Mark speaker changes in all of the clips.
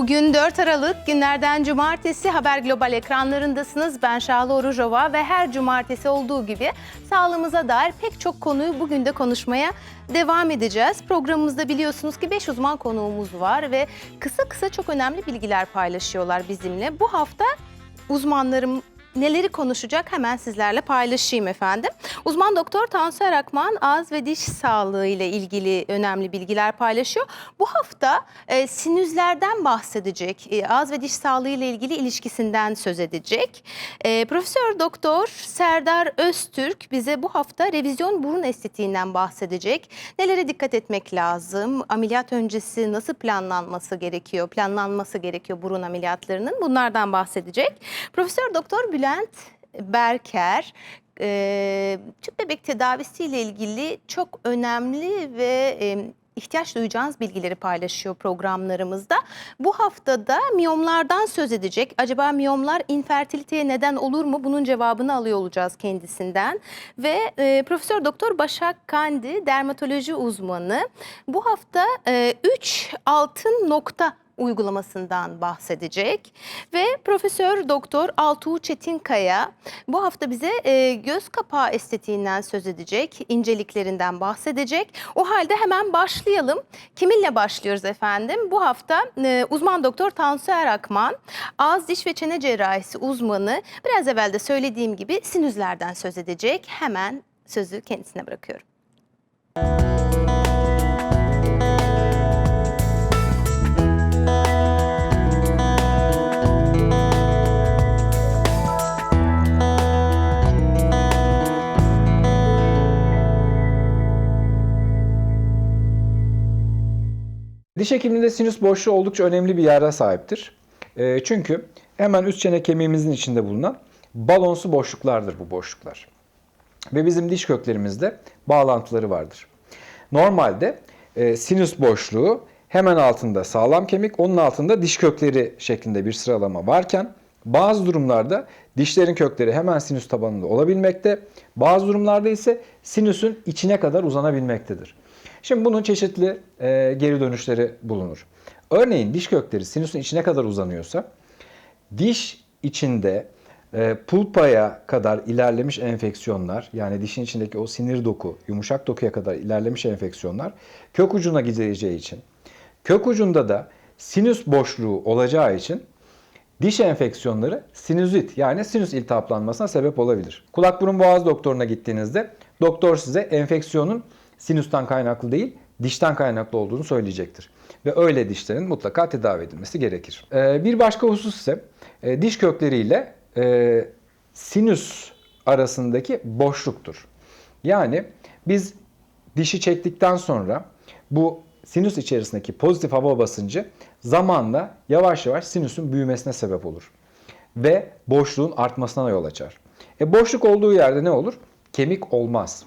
Speaker 1: Bugün 4 Aralık günlerden cumartesi Haber Global ekranlarındasınız. Ben Şahlı Orucova ve her cumartesi olduğu gibi sağlığımıza dair pek çok konuyu bugün de konuşmaya devam edeceğiz. Programımızda biliyorsunuz ki 5 uzman konuğumuz var ve kısa kısa çok önemli bilgiler paylaşıyorlar bizimle. Bu hafta uzmanlarım neleri konuşacak hemen sizlerle paylaşayım efendim. Uzman doktor Tansu Erakman ağız ve diş sağlığı ile ilgili önemli bilgiler paylaşıyor. Bu hafta e, sinüzlerden bahsedecek. E, ağız ve diş sağlığı ile ilgili ilişkisinden söz edecek. E, Profesör Doktor Serdar Öztürk bize bu hafta revizyon burun estetiğinden bahsedecek. Nelere dikkat etmek lazım? Ameliyat öncesi nasıl planlanması gerekiyor? Planlanması gerekiyor burun ameliyatlarının. Bunlardan bahsedecek. Profesör Doktor Bülent Berker e, tüp bebek tedavisiyle ilgili çok önemli ve e, ihtiyaç duyacağınız bilgileri paylaşıyor programlarımızda. Bu haftada miyomlardan söz edecek. Acaba miyomlar infertiliteye neden olur mu? Bunun cevabını alıyor olacağız kendisinden. Ve e, Profesör Doktor Başak Kandi dermatoloji uzmanı bu hafta 3 altın nokta uygulamasından bahsedecek ve Profesör Doktor Altuğ Çetinkaya bu hafta bize e, göz kapağı estetiğinden söz edecek, inceliklerinden bahsedecek. O halde hemen başlayalım. Kiminle başlıyoruz efendim? Bu hafta e, uzman doktor Tansu Erakman, ağız diş ve çene cerrahisi uzmanı. Biraz evvel de söylediğim gibi sinüzlerden söz edecek. Hemen sözü kendisine bırakıyorum.
Speaker 2: Diş hekimliğinde sinüs boşluğu oldukça önemli bir yere sahiptir. E, çünkü hemen üst çene kemiğimizin içinde bulunan balonsu boşluklardır bu boşluklar. Ve bizim diş köklerimizde bağlantıları vardır. Normalde e, sinüs boşluğu hemen altında sağlam kemik, onun altında diş kökleri şeklinde bir sıralama varken bazı durumlarda dişlerin kökleri hemen sinüs tabanında olabilmekte, bazı durumlarda ise sinüsün içine kadar uzanabilmektedir. Şimdi bunun çeşitli e, geri dönüşleri bulunur. Örneğin diş kökleri sinüsün içine kadar uzanıyorsa diş içinde e, pulpaya kadar ilerlemiş enfeksiyonlar yani dişin içindeki o sinir doku, yumuşak dokuya kadar ilerlemiş enfeksiyonlar kök ucuna gideceği için kök ucunda da sinüs boşluğu olacağı için diş enfeksiyonları sinüzit yani sinüs iltihaplanmasına sebep olabilir. Kulak burun boğaz doktoruna gittiğinizde doktor size enfeksiyonun sinüsten kaynaklı değil, dişten kaynaklı olduğunu söyleyecektir. Ve öyle dişlerin mutlaka tedavi edilmesi gerekir. Ee, bir başka husus ise e, diş kökleriyle e, sinüs arasındaki boşluktur. Yani biz dişi çektikten sonra bu sinüs içerisindeki pozitif hava basıncı zamanla yavaş yavaş sinüsün büyümesine sebep olur. Ve boşluğun artmasına yol açar. E boşluk olduğu yerde ne olur? Kemik olmaz.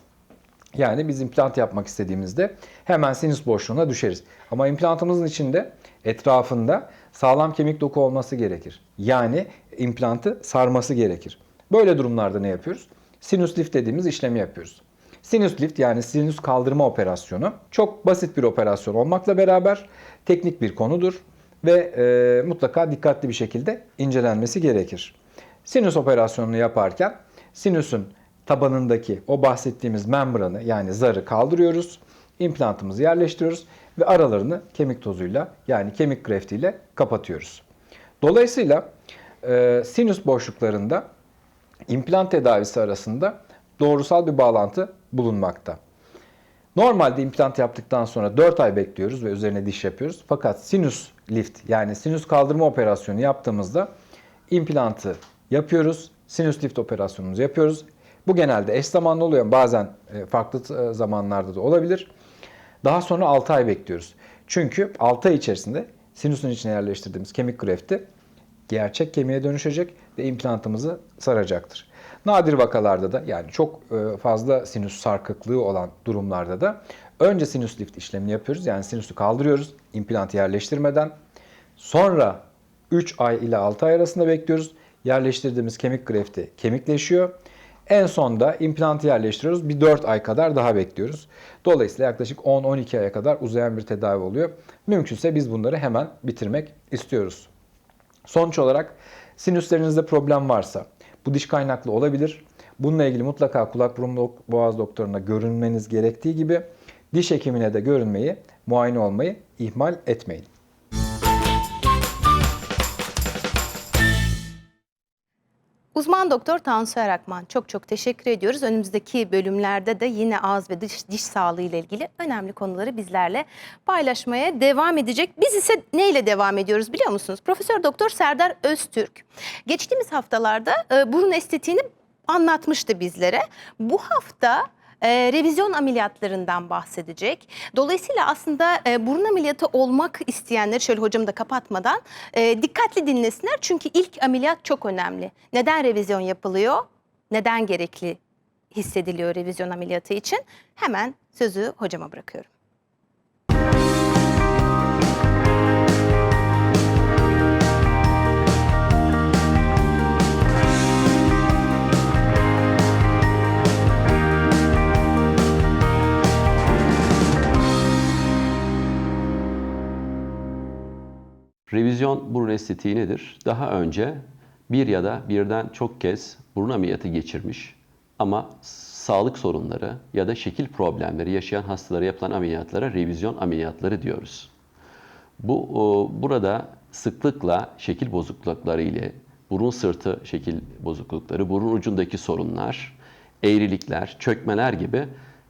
Speaker 2: Yani biz implant yapmak istediğimizde hemen sinüs boşluğuna düşeriz. Ama implantımızın içinde etrafında sağlam kemik doku olması gerekir. Yani implantı sarması gerekir. Böyle durumlarda ne yapıyoruz? Sinüs lift dediğimiz işlemi yapıyoruz. Sinüs lift yani sinüs kaldırma operasyonu çok basit bir operasyon olmakla beraber teknik bir konudur ve e, mutlaka dikkatli bir şekilde incelenmesi gerekir. Sinüs operasyonunu yaparken sinüsün tabanındaki o bahsettiğimiz membranı yani zarı kaldırıyoruz. implantımızı yerleştiriyoruz ve aralarını kemik tozuyla yani kemik greftiyle kapatıyoruz. Dolayısıyla e, sinüs boşluklarında implant tedavisi arasında doğrusal bir bağlantı bulunmakta. Normalde implant yaptıktan sonra 4 ay bekliyoruz ve üzerine diş yapıyoruz. Fakat sinüs lift yani sinüs kaldırma operasyonu yaptığımızda implantı yapıyoruz. Sinüs lift operasyonumuzu yapıyoruz. Bu genelde eş zamanlı oluyor. Bazen e, farklı e, zamanlarda da olabilir. Daha sonra 6 ay bekliyoruz. Çünkü 6 ay içerisinde sinüsün içine yerleştirdiğimiz kemik grefti gerçek kemiğe dönüşecek ve implantımızı saracaktır. Nadir vakalarda da yani çok e, fazla sinüs sarkıklığı olan durumlarda da önce sinüs lift işlemini yapıyoruz. Yani sinüsü kaldırıyoruz implantı yerleştirmeden. Sonra 3 ay ile 6 ay arasında bekliyoruz. Yerleştirdiğimiz kemik grefti kemikleşiyor En sonda implantı yerleştiriyoruz. Bir 4 ay kadar daha bekliyoruz. Dolayısıyla yaklaşık 10-12 aya kadar uzayan bir tedavi oluyor. Mümkünse biz bunları hemen bitirmek istiyoruz. Sonuç olarak sinüslerinizde problem varsa bu diş kaynaklı olabilir. Bununla ilgili mutlaka kulak burun boğaz doktoruna görünmeniz gerektiği gibi diş hekimine de görünmeyi, muayene olmayı ihmal etmeyin.
Speaker 1: Uzman doktor Tansu Erakman çok çok teşekkür ediyoruz. Önümüzdeki bölümlerde de yine ağız ve diş, diş sağlığı ile ilgili önemli konuları bizlerle paylaşmaya devam edecek. Biz ise neyle devam ediyoruz biliyor musunuz? Profesör Doktor Serdar Öztürk geçtiğimiz haftalarda e, burun estetiğini anlatmıştı bizlere. Bu hafta e, revizyon ameliyatlarından bahsedecek. Dolayısıyla aslında e, burun ameliyatı olmak isteyenler şöyle hocam da kapatmadan e, dikkatli dinlesinler. Çünkü ilk ameliyat çok önemli. Neden revizyon yapılıyor? Neden gerekli hissediliyor revizyon ameliyatı için? Hemen sözü hocama bırakıyorum.
Speaker 3: Revizyon burun estetiği nedir? Daha önce bir ya da birden çok kez burun ameliyatı geçirmiş ama sağlık sorunları ya da şekil problemleri yaşayan hastalara yapılan ameliyatlara revizyon ameliyatları diyoruz. Bu burada sıklıkla şekil bozuklukları ile burun sırtı şekil bozuklukları, burun ucundaki sorunlar, eğrilikler, çökmeler gibi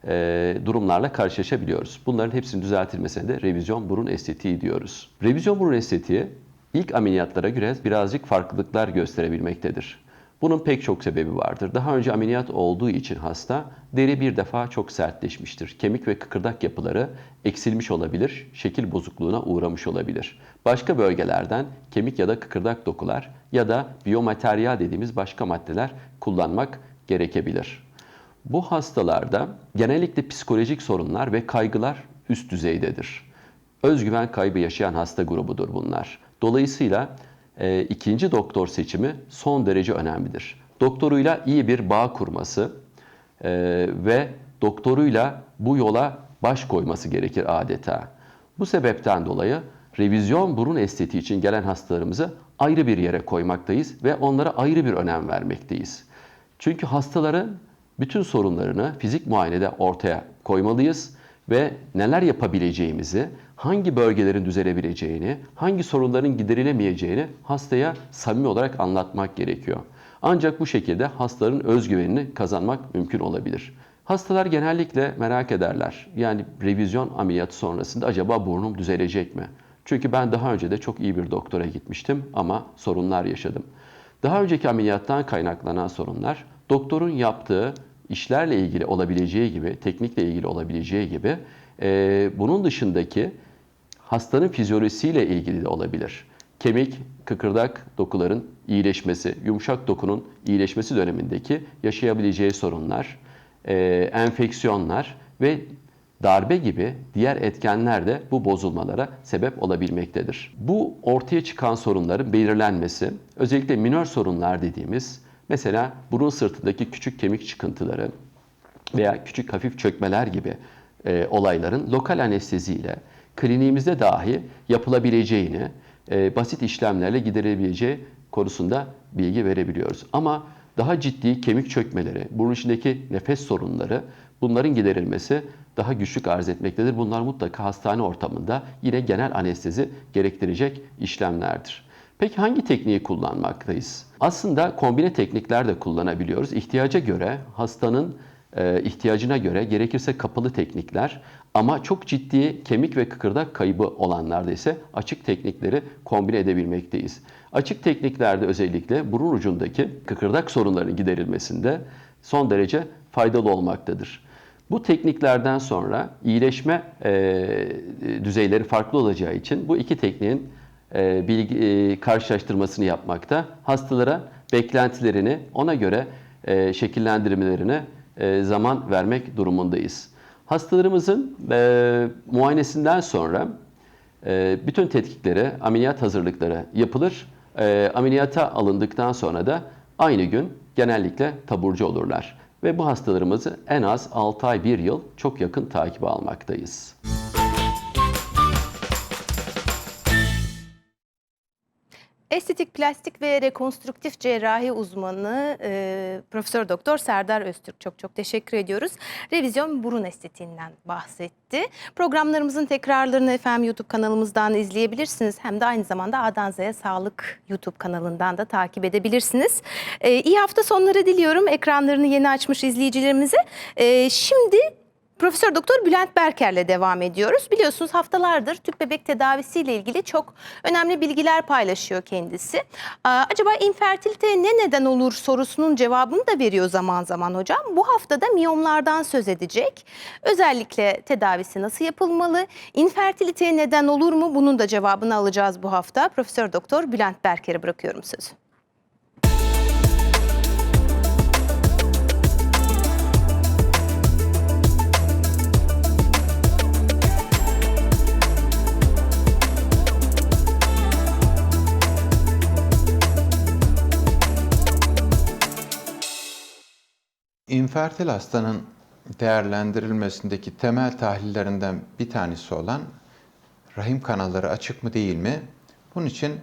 Speaker 3: e, durumlarla karşılaşabiliyoruz. Bunların hepsinin düzeltilmesine de revizyon burun estetiği diyoruz. Revizyon burun estetiği ilk ameliyatlara göre birazcık farklılıklar gösterebilmektedir. Bunun pek çok sebebi vardır. Daha önce ameliyat olduğu için hasta deri bir defa çok sertleşmiştir. Kemik ve kıkırdak yapıları eksilmiş olabilir, şekil bozukluğuna uğramış olabilir. Başka bölgelerden kemik ya da kıkırdak dokular ya da biyomateryal dediğimiz başka maddeler kullanmak gerekebilir. Bu hastalarda genellikle psikolojik sorunlar ve kaygılar üst düzeydedir. Özgüven kaybı yaşayan hasta grubudur bunlar. Dolayısıyla e, ikinci doktor seçimi son derece önemlidir. Doktoruyla iyi bir bağ kurması e, ve doktoruyla bu yola baş koyması gerekir adeta. Bu sebepten dolayı revizyon burun estetiği için gelen hastalarımızı ayrı bir yere koymaktayız ve onlara ayrı bir önem vermekteyiz. Çünkü hastaların bütün sorunlarını fizik muayenede ortaya koymalıyız ve neler yapabileceğimizi, hangi bölgelerin düzelebileceğini, hangi sorunların giderilemeyeceğini hastaya samimi olarak anlatmak gerekiyor. Ancak bu şekilde hastaların özgüvenini kazanmak mümkün olabilir. Hastalar genellikle merak ederler. Yani revizyon ameliyatı sonrasında acaba burnum düzelecek mi? Çünkü ben daha önce de çok iyi bir doktora gitmiştim ama sorunlar yaşadım. Daha önceki ameliyattan kaynaklanan sorunlar doktorun yaptığı işlerle ilgili olabileceği gibi, teknikle ilgili olabileceği gibi e, bunun dışındaki hastanın fizyolojisiyle ilgili de olabilir. Kemik, kıkırdak dokuların iyileşmesi, yumuşak dokunun iyileşmesi dönemindeki yaşayabileceği sorunlar, e, enfeksiyonlar ve darbe gibi diğer etkenler de bu bozulmalara sebep olabilmektedir. Bu ortaya çıkan sorunların belirlenmesi, özellikle minör sorunlar dediğimiz mesela burun sırtındaki küçük kemik çıkıntıları veya küçük hafif çökmeler gibi e, olayların lokal anesteziyle kliniğimizde dahi yapılabileceğini, e, basit işlemlerle giderebileceği konusunda bilgi verebiliyoruz. Ama daha ciddi kemik çökmeleri, burun içindeki nefes sorunları bunların giderilmesi daha güçlük arz etmektedir. Bunlar mutlaka hastane ortamında yine genel anestezi gerektirecek işlemlerdir. Peki hangi tekniği kullanmaktayız? Aslında kombine teknikler de kullanabiliyoruz. İhtiyaca göre hastanın e, ihtiyacına göre gerekirse kapalı teknikler ama çok ciddi kemik ve kıkırdak kaybı olanlarda ise açık teknikleri kombine edebilmekteyiz. Açık tekniklerde özellikle burun ucundaki kıkırdak sorunlarının giderilmesinde son derece faydalı olmaktadır. Bu tekniklerden sonra iyileşme e, düzeyleri farklı olacağı için bu iki tekniğin e, bilgi, e, karşılaştırmasını yapmakta. Hastalara beklentilerini ona göre e, şekillendirmelerine e, zaman vermek durumundayız. Hastalarımızın e, muayenesinden sonra e, bütün tetkikleri, ameliyat hazırlıkları yapılır. E, ameliyata alındıktan sonra da aynı gün genellikle taburcu olurlar. Ve bu hastalarımızı en az 6 ay 1 yıl çok yakın takibe almaktayız.
Speaker 1: Estetik, plastik ve rekonstrüktif cerrahi uzmanı e, Profesör Doktor Serdar Öztürk çok çok teşekkür ediyoruz. Revizyon burun estetiğinden bahsetti. Programlarımızın tekrarlarını efendim YouTube kanalımızdan izleyebilirsiniz. Hem de aynı zamanda A'dan Z'ye Sağlık YouTube kanalından da takip edebilirsiniz. E, iyi hafta sonları diliyorum ekranlarını yeni açmış izleyicilerimize. E, şimdi Profesör Doktor Bülent Berker'le devam ediyoruz. Biliyorsunuz haftalardır tüp bebek tedavisiyle ilgili çok önemli bilgiler paylaşıyor kendisi. Aa, Acaba infertilite ne neden olur sorusunun cevabını da veriyor zaman zaman hocam. Bu haftada miyomlardan söz edecek. Özellikle tedavisi nasıl yapılmalı? İnfertiliteye neden olur mu? Bunun da cevabını alacağız bu hafta. Profesör Doktor Bülent Berker'e bırakıyorum sözü.
Speaker 4: İnfertil hastanın değerlendirilmesindeki temel tahlillerinden bir tanesi olan rahim kanalları açık mı değil mi? Bunun için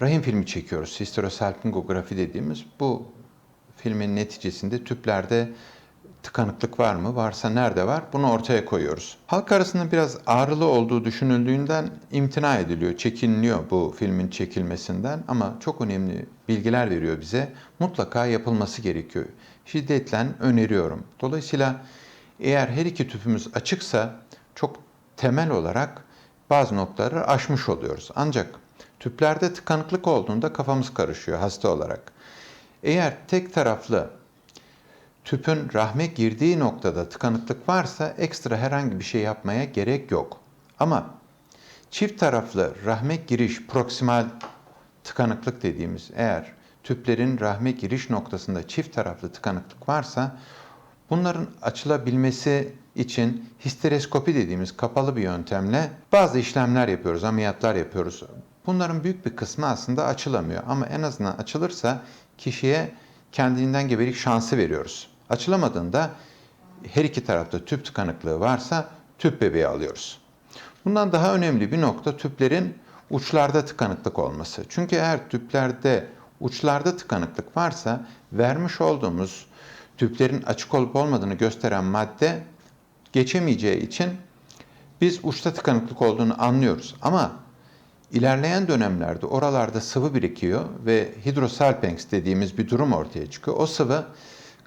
Speaker 4: rahim filmi çekiyoruz. Histerosalpingografi dediğimiz bu filmin neticesinde tüplerde tıkanıklık var mı? Varsa nerede var? Bunu ortaya koyuyoruz. Halk arasında biraz ağrılı olduğu düşünüldüğünden imtina ediliyor, çekiniliyor bu filmin çekilmesinden ama çok önemli bilgiler veriyor bize. Mutlaka yapılması gerekiyor. Şiddetle öneriyorum. Dolayısıyla eğer her iki tüpümüz açıksa çok temel olarak bazı noktaları aşmış oluyoruz. Ancak tüplerde tıkanıklık olduğunda kafamız karışıyor hasta olarak. Eğer tek taraflı tüpün rahme girdiği noktada tıkanıklık varsa ekstra herhangi bir şey yapmaya gerek yok. Ama çift taraflı rahme giriş proksimal tıkanıklık dediğimiz eğer tüplerin rahme giriş noktasında çift taraflı tıkanıklık varsa bunların açılabilmesi için histereskopi dediğimiz kapalı bir yöntemle bazı işlemler yapıyoruz, ameliyatlar yapıyoruz. Bunların büyük bir kısmı aslında açılamıyor ama en azından açılırsa kişiye kendinden gebelik şansı veriyoruz. Açılamadığında her iki tarafta tüp tıkanıklığı varsa tüp bebeği alıyoruz. Bundan daha önemli bir nokta tüplerin uçlarda tıkanıklık olması. Çünkü eğer tüplerde uçlarda tıkanıklık varsa vermiş olduğumuz tüplerin açık olup olmadığını gösteren madde geçemeyeceği için biz uçta tıkanıklık olduğunu anlıyoruz. Ama ilerleyen dönemlerde oralarda sıvı birikiyor ve hidrosalpinx dediğimiz bir durum ortaya çıkıyor. O sıvı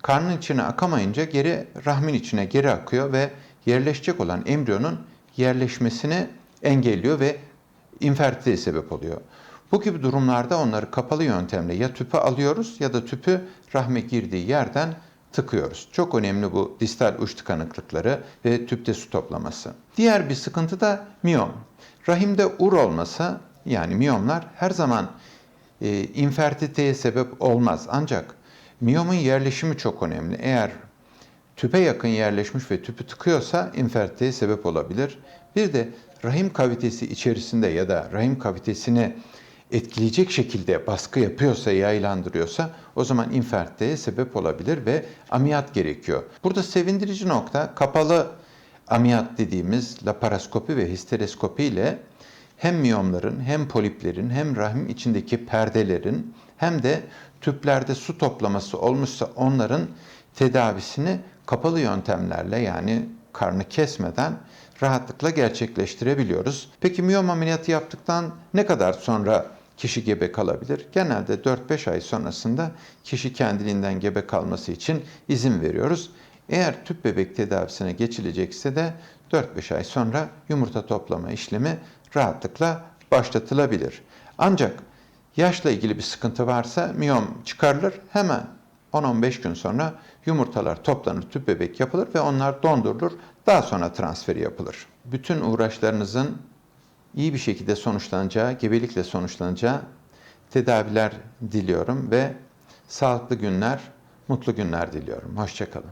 Speaker 4: karnın içine akamayınca geri rahmin içine geri akıyor ve yerleşecek olan embriyonun yerleşmesini engelliyor ve infertiliteye sebep oluyor. Bu gibi durumlarda onları kapalı yöntemle ya tüpü alıyoruz ya da tüpü rahme girdiği yerden tıkıyoruz. Çok önemli bu distal uç tıkanıklıkları ve tüpte su toplaması. Diğer bir sıkıntı da miyom. Rahimde ur olması yani miyomlar her zaman e, infertiliteye sebep olmaz. Ancak miyomun yerleşimi çok önemli. Eğer tüpe yakın yerleşmiş ve tüpü tıkıyorsa infertiliteye sebep olabilir. Bir de rahim kavitesi içerisinde ya da rahim kavitesini etkileyecek şekilde baskı yapıyorsa, yaylandırıyorsa o zaman infertiliteye sebep olabilir ve ameliyat gerekiyor. Burada sevindirici nokta kapalı ameliyat dediğimiz laparoskopi ve histeroskopi ile hem miyomların hem poliplerin hem rahim içindeki perdelerin hem de tüplerde su toplaması olmuşsa onların tedavisini kapalı yöntemlerle yani karnı kesmeden rahatlıkla gerçekleştirebiliyoruz. Peki miyom ameliyatı yaptıktan ne kadar sonra kişi gebe kalabilir? Genelde 4-5 ay sonrasında kişi kendiliğinden gebe kalması için izin veriyoruz. Eğer tüp bebek tedavisine geçilecekse de 4-5 ay sonra yumurta toplama işlemi rahatlıkla başlatılabilir. Ancak yaşla ilgili bir sıkıntı varsa miyom çıkarılır hemen 10-15 gün sonra yumurtalar toplanır, tüp bebek yapılır ve onlar dondurulur. Daha sonra transferi yapılır. Bütün uğraşlarınızın iyi bir şekilde sonuçlanacağı, gebelikle sonuçlanacağı tedaviler diliyorum ve sağlıklı günler, mutlu günler diliyorum. Hoşçakalın.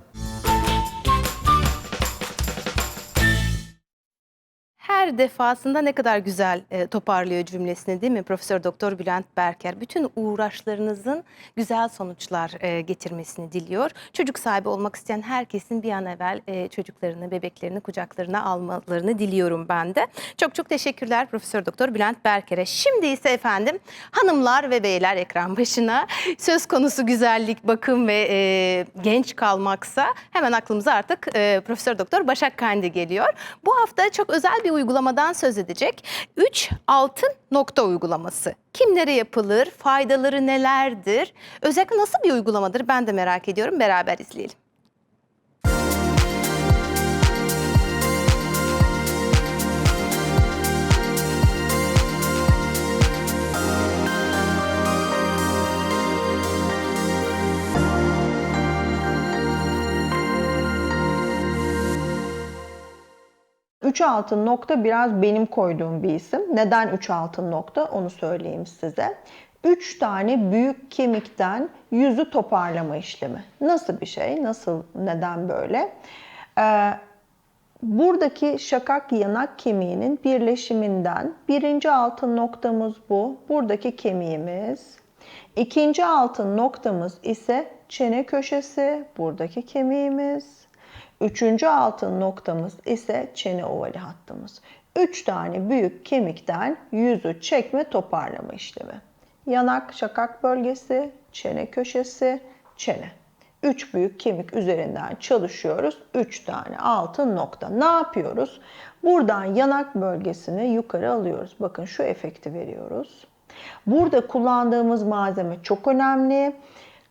Speaker 1: Her defasında ne kadar güzel e, toparlıyor cümlesini değil mi Profesör Doktor Bülent Berker? Bütün uğraşlarınızın güzel sonuçlar e, getirmesini diliyor. Çocuk sahibi olmak isteyen herkesin bir an evvel e, çocuklarını, bebeklerini kucaklarına almalarını diliyorum ben de. Çok çok teşekkürler Profesör Doktor Bülent Berker'e. Şimdi ise efendim hanımlar ve beyler ekran başına söz konusu güzellik, bakım ve e, genç kalmaksa hemen aklımıza artık e, Profesör Doktor Başak Kandi geliyor. Bu hafta çok özel bir uygulamadan söz edecek. 3 altın nokta uygulaması. Kimlere yapılır? Faydaları nelerdir? Özellikle nasıl bir uygulamadır? Ben de merak ediyorum. Beraber izleyelim.
Speaker 5: Üç altın nokta biraz benim koyduğum bir isim. Neden üç altın nokta onu söyleyeyim size. Üç tane büyük kemikten yüzü toparlama işlemi. Nasıl bir şey? Nasıl? Neden böyle? Ee, buradaki şakak yanak kemiğinin birleşiminden birinci altın noktamız bu. Buradaki kemiğimiz. İkinci altın noktamız ise çene köşesi. Buradaki kemiğimiz. Üçüncü altın noktamız ise çene ovali hattımız. Üç tane büyük kemikten yüzü çekme toparlama işlemi. Yanak, şakak bölgesi, çene köşesi, çene. Üç büyük kemik üzerinden çalışıyoruz. Üç tane altın nokta. Ne yapıyoruz? Buradan yanak bölgesini yukarı alıyoruz. Bakın şu efekti veriyoruz. Burada kullandığımız malzeme çok önemli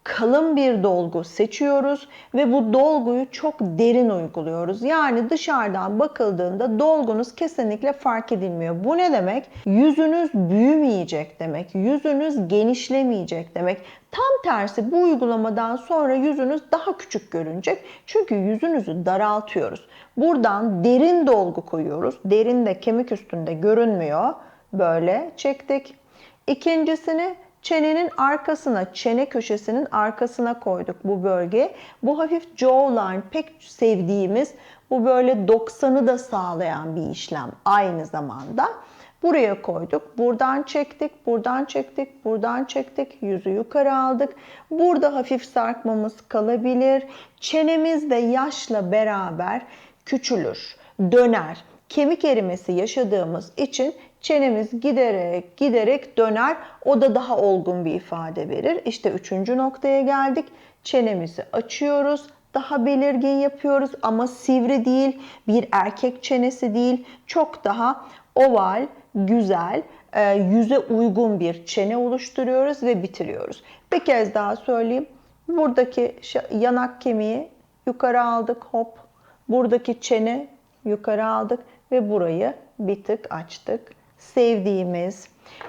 Speaker 5: kalın bir dolgu seçiyoruz ve bu dolguyu çok derin uyguluyoruz. Yani dışarıdan bakıldığında dolgunuz kesinlikle fark edilmiyor. Bu ne demek? Yüzünüz büyümeyecek demek. Yüzünüz genişlemeyecek demek. Tam tersi bu uygulamadan sonra yüzünüz daha küçük görünecek. Çünkü yüzünüzü daraltıyoruz. Buradan derin dolgu koyuyoruz. Derin de kemik üstünde görünmüyor. Böyle çektik. İkincisini çenenin arkasına, çene köşesinin arkasına koyduk bu bölge. Bu hafif jawline pek sevdiğimiz bu böyle 90'ı da sağlayan bir işlem aynı zamanda. Buraya koyduk. Buradan çektik, buradan çektik, buradan çektik. Yüzü yukarı aldık. Burada hafif sarkmamız kalabilir. Çenemiz de yaşla beraber küçülür, döner. Kemik erimesi yaşadığımız için çenemiz giderek giderek döner. O da daha olgun bir ifade verir. İşte üçüncü noktaya geldik. Çenemizi açıyoruz. Daha belirgin yapıyoruz ama sivri değil, bir erkek çenesi değil. Çok daha oval, güzel, e, yüze uygun bir çene oluşturuyoruz ve bitiriyoruz. Bir kez daha söyleyeyim. Buradaki yanak kemiği yukarı aldık hop. Buradaki çene yukarı aldık ve burayı bir tık açtık. Sevdiğimiz,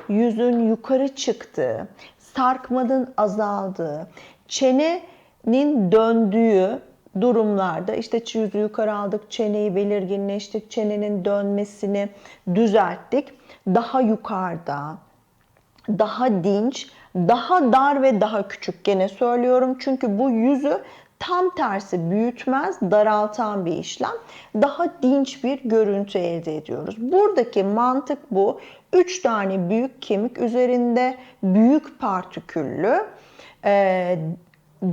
Speaker 5: yüzün yukarı çıktığı, sarkmanın azaldığı, çenenin döndüğü durumlarda işte yüzü yukarı aldık, çeneyi belirginleştik, çenenin dönmesini düzelttik. Daha yukarıda, daha dinç, daha dar ve daha küçük gene söylüyorum. Çünkü bu yüzü tam tersi büyütmez, daraltan bir işlem. Daha dinç bir görüntü elde ediyoruz. Buradaki mantık bu. 3 tane büyük kemik üzerinde büyük partiküllü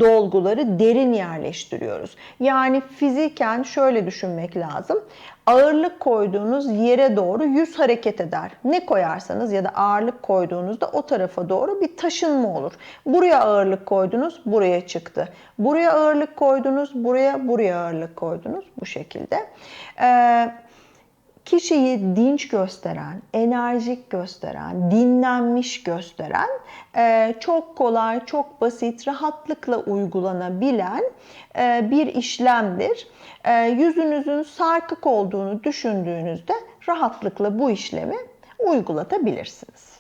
Speaker 5: dolguları derin yerleştiriyoruz. Yani fiziken şöyle düşünmek lazım. Ağırlık koyduğunuz yere doğru yüz hareket eder. Ne koyarsanız ya da ağırlık koyduğunuzda o tarafa doğru bir taşınma olur. Buraya ağırlık koydunuz, buraya çıktı. Buraya ağırlık koydunuz, buraya, buraya ağırlık koydunuz. Bu şekilde. Ee, kişiyi dinç gösteren, enerjik gösteren, dinlenmiş gösteren, e, çok kolay, çok basit, rahatlıkla uygulanabilen e, bir işlemdir. E, yüzünüzün sarkık olduğunu düşündüğünüzde rahatlıkla bu işlemi uygulatabilirsiniz.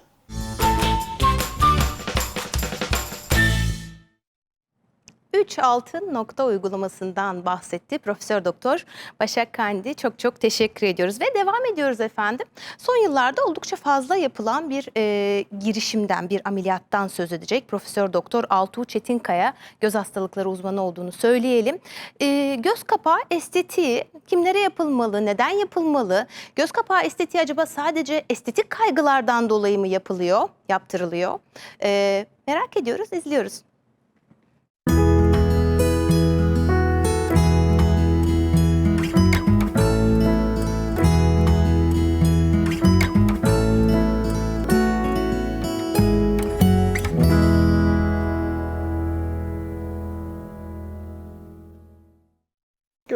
Speaker 1: 3 altın nokta uygulamasından bahsetti Profesör Doktor Başak Kandi. Çok çok teşekkür ediyoruz ve devam ediyoruz efendim. Son yıllarda oldukça fazla yapılan bir e, girişimden, bir ameliyattan söz edecek Profesör Doktor Altuğ Çetinkaya göz hastalıkları uzmanı olduğunu söyleyelim. E, göz kapağı estetiği kimlere yapılmalı, neden yapılmalı? Göz kapağı estetiği acaba sadece estetik kaygılardan dolayı mı yapılıyor, yaptırılıyor? E, merak ediyoruz, izliyoruz.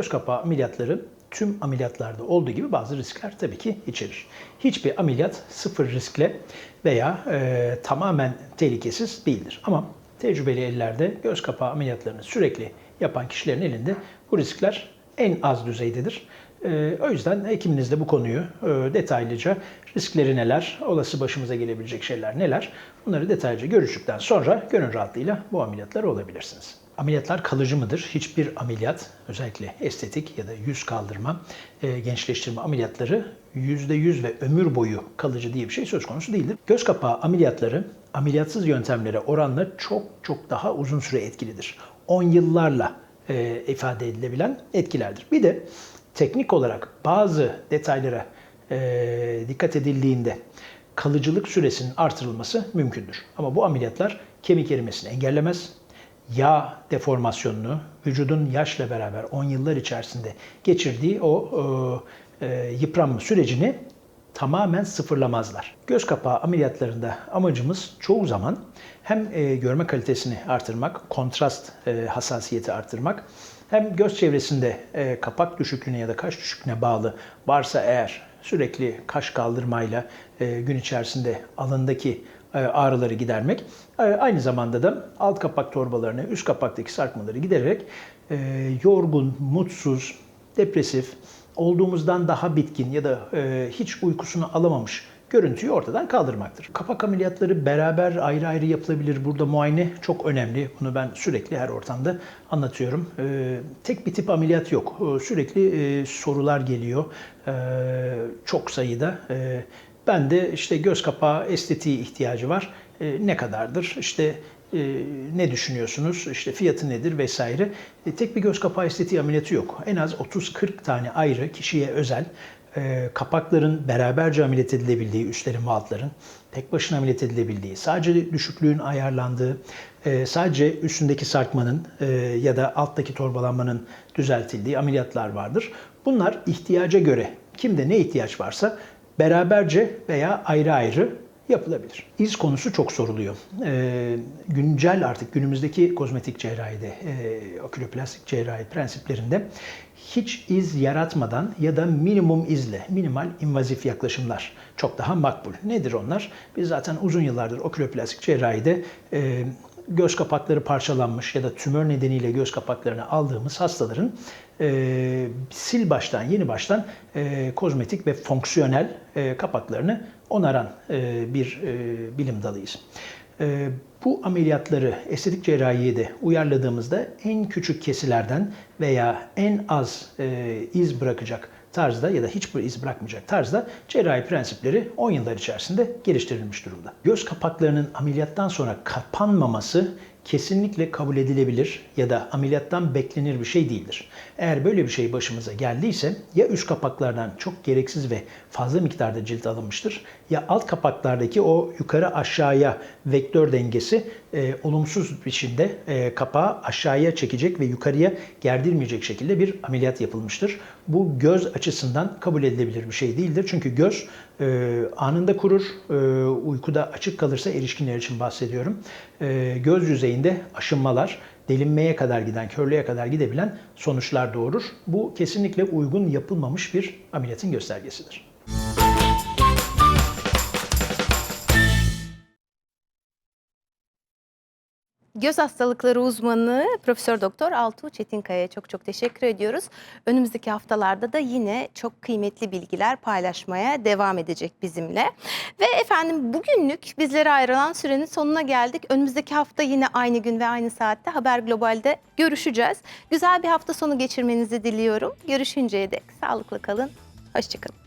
Speaker 6: Göz kapağı ameliyatları tüm ameliyatlarda olduğu gibi bazı riskler tabii ki içerir. Hiçbir ameliyat sıfır riskle veya e, tamamen tehlikesiz değildir. Ama tecrübeli ellerde göz kapağı ameliyatlarını sürekli yapan kişilerin elinde bu riskler en az düzeydedir. E, o yüzden hekiminiz de bu konuyu e, detaylıca riskleri neler, olası başımıza gelebilecek şeyler neler bunları detaylıca görüştükten sonra gönül rahatlığıyla bu ameliyatları olabilirsiniz. Ameliyatlar kalıcı mıdır? Hiçbir ameliyat, özellikle estetik ya da yüz kaldırma, e, gençleştirme ameliyatları %100 ve ömür boyu kalıcı diye bir şey söz konusu değildir. Göz kapağı ameliyatları ameliyatsız yöntemlere oranla çok çok daha uzun süre etkilidir. 10 yıllarla e, ifade edilebilen etkilerdir. Bir de teknik olarak bazı detaylara e, dikkat edildiğinde kalıcılık süresinin artırılması mümkündür. Ama bu ameliyatlar kemik erimesini engellemez, yağ deformasyonunu vücudun yaşla beraber 10 yıllar içerisinde geçirdiği o e, e, yıpranma sürecini tamamen sıfırlamazlar. Göz kapağı ameliyatlarında amacımız çoğu zaman hem e, görme kalitesini artırmak, kontrast e, hassasiyeti artırmak, hem göz çevresinde e, kapak düşüklüğüne ya da kaş düşüklüğüne bağlı varsa eğer sürekli kaş kaldırmayla e, gün içerisinde alındaki ağrıları gidermek. E, Aynı zamanda da alt kapak torbalarını, üst kapaktaki sarkmaları gidererek e, yorgun, mutsuz, depresif, olduğumuzdan daha bitkin ya da e, hiç uykusunu alamamış görüntüyü ortadan kaldırmaktır. Kapak ameliyatları beraber ayrı ayrı yapılabilir. Burada muayene çok önemli. Bunu ben sürekli her ortamda anlatıyorum. E, tek bir tip ameliyat yok. E, sürekli e, sorular geliyor. E, çok sayıda. E, ben de işte göz kapağı estetiği ihtiyacı var. E, ne kadardır? İşte e, ne düşünüyorsunuz? İşte fiyatı nedir vesaire. E, tek bir göz kapağı estetiği ameliyatı yok. En az 30-40 tane ayrı kişiye özel e, kapakların beraberce ameliyat edilebildiği, üstlerin ve altların tek başına ameliyat edilebildiği, sadece düşüklüğün ayarlandığı, e, sadece üstündeki sarkmanın e, ya da alttaki torbalanmanın düzeltildiği ameliyatlar vardır. Bunlar ihtiyaca göre kimde ne ihtiyaç varsa beraberce veya ayrı ayrı yapılabilir. İz konusu çok soruluyor. Ee, güncel artık günümüzdeki kozmetik cerrahide, e, oküloplastik cerrahi prensiplerinde hiç iz yaratmadan ya da minimum izle, minimal invazif yaklaşımlar çok daha makbul. Nedir onlar? Biz zaten uzun yıllardır oküloplastik cerrahide e, göz kapakları parçalanmış ya da tümör nedeniyle göz kapaklarını aldığımız hastaların e, sil baştan, yeni baştan e, kozmetik ve fonksiyonel e, kapaklarını onaran e, bir e, bilim dalıyız. E, bu ameliyatları estetik cerrahiye de uyarladığımızda en küçük kesilerden veya en az e, iz bırakacak tarzda ya da hiçbir iz bırakmayacak tarzda cerrahi prensipleri 10 yıllar içerisinde geliştirilmiş durumda. Göz kapaklarının ameliyattan sonra kapanmaması kesinlikle kabul edilebilir ya da ameliyattan beklenir bir şey değildir. Eğer böyle bir şey başımıza geldiyse ya üst kapaklardan çok gereksiz ve fazla miktarda cilt alınmıştır ya alt kapaklardaki o yukarı aşağıya vektör dengesi e, olumsuz biçimde e, kapağı aşağıya çekecek ve yukarıya gerdirmeyecek şekilde bir ameliyat yapılmıştır. Bu göz açısından kabul edilebilir bir şey değildir. Çünkü göz e, anında kurur, e, uykuda açık kalırsa erişkinler için bahsediyorum. E, göz yüzeyinde aşınmalar, delinmeye kadar giden, körlüğe kadar gidebilen sonuçlar doğurur. Bu kesinlikle uygun yapılmamış bir ameliyatın göstergesidir.
Speaker 1: Göz hastalıkları uzmanı Profesör Doktor Altuğ Çetinkaya'ya çok çok teşekkür ediyoruz. Önümüzdeki haftalarda da yine çok kıymetli bilgiler paylaşmaya devam edecek bizimle. Ve efendim bugünlük bizlere ayrılan sürenin sonuna geldik. Önümüzdeki hafta yine aynı gün ve aynı saatte Haber Global'de görüşeceğiz. Güzel bir hafta sonu geçirmenizi diliyorum. Görüşünceye dek sağlıklı kalın. Hoşçakalın.